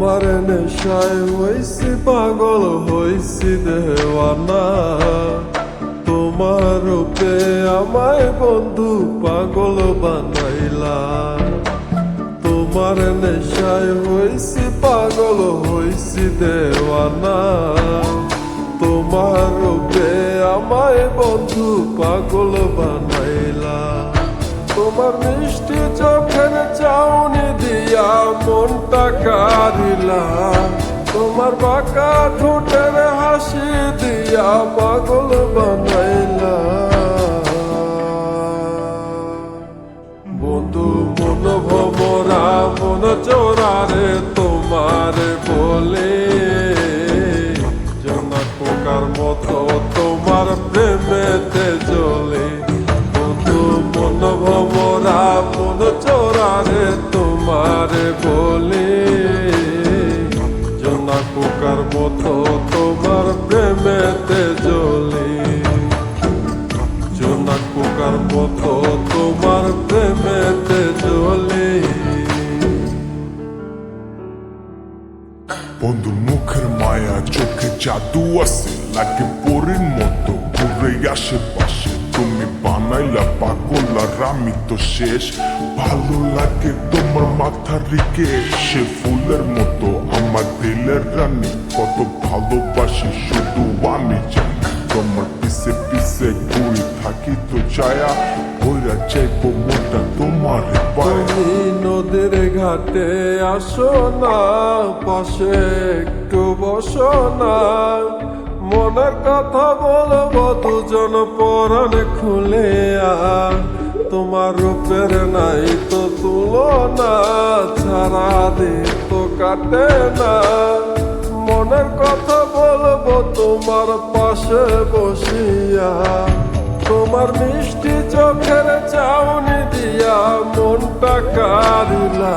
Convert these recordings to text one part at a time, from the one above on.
নেশায় হইছি পাগল, হইছি দেওয়ানা। তোমার রূপে আমায় বন্ধু পাগল বানাইলা। তোমার নেশায় হইছি পাগল, হইছি দেওয়ানা। তোমার রূপে আমায় বন্ধু পাগল বানাইলা। তোমার মিষ্টি চোখের চাউনি দিয়া মনটা কারিলা তোমার বাঁকা ঠোঁটের হাসি দিয়া পাগল বানাইলা। বন্ধু মন ভমরা মন চোরারে তোমার বলে জনা পোকার মতো তোমার প্রেমেতে চলে বন্ধু মন ভমরা মন চোরারে তোমার বলে। জনা পোকার মতো তোমার প্রেমেতে চলে জোনাক পোকার মতো তোমার প্রেমেতে জ্বলে। বন্ধু, মুখের মায়া, চোখে জাদু আছে। লাগে পরীর মতো ঘুরে আশেপাশে তুমি বানাইলা পাগল আর আমি তো শেষ। ভালো লাগে তোমার মাথার রিকে সে ফুলের মতো আমার দিলের রানী। কত ভালোবাসি শুধু আমি জানি তোমার পিছে পিছে ঘুরে থাকি তো ছায়া। ভৈরা চাইব মনটা তোমার নদীর ঘাটে আসো না, পাশে একটু বসো না। মনের কথা বলব, দুজন পরাণ খুলে তোমার রূপের নাই তো তুলনা, ছাড়া দিন তো কাটে না। মনের কথা বলব, তোমার পাশে বসিয়া, তোমার মিষ্টি চোখের চাউনি দিয়া মনটা কারিলা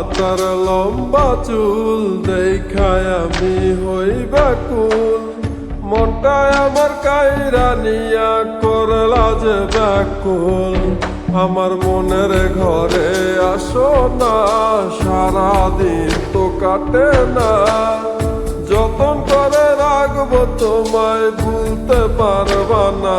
মাতার লম্বা চুল, দেখায় আমি হই ব্যাকুল। মনটায় আমার কাইরা নিয়া করলা যে ব্যাকুল। আমার মনের ঘরে আসো না, সারাদিন তো কাটে না। যতন করে রাখব, তোমায় ভুলতে পারবা না।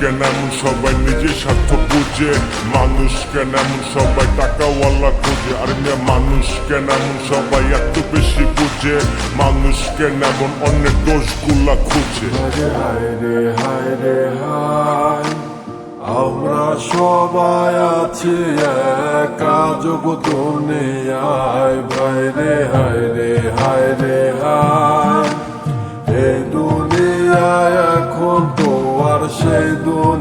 কেন সবাই নিজের স্বার্থ বুঝে। মানুষ কেন সবাই টাকাওয়ালা খুঁজে। আর মানুষ কেন সবাই এত বেশি বুঝে। মানুষ কেন এমন দোষগুলা খুঁজে। হায় রে হায় রে, হায়। আমরা সবাই আছি একা ভাই রে, হায় রে হায় রে, হায়। দুনিয়ায় এখন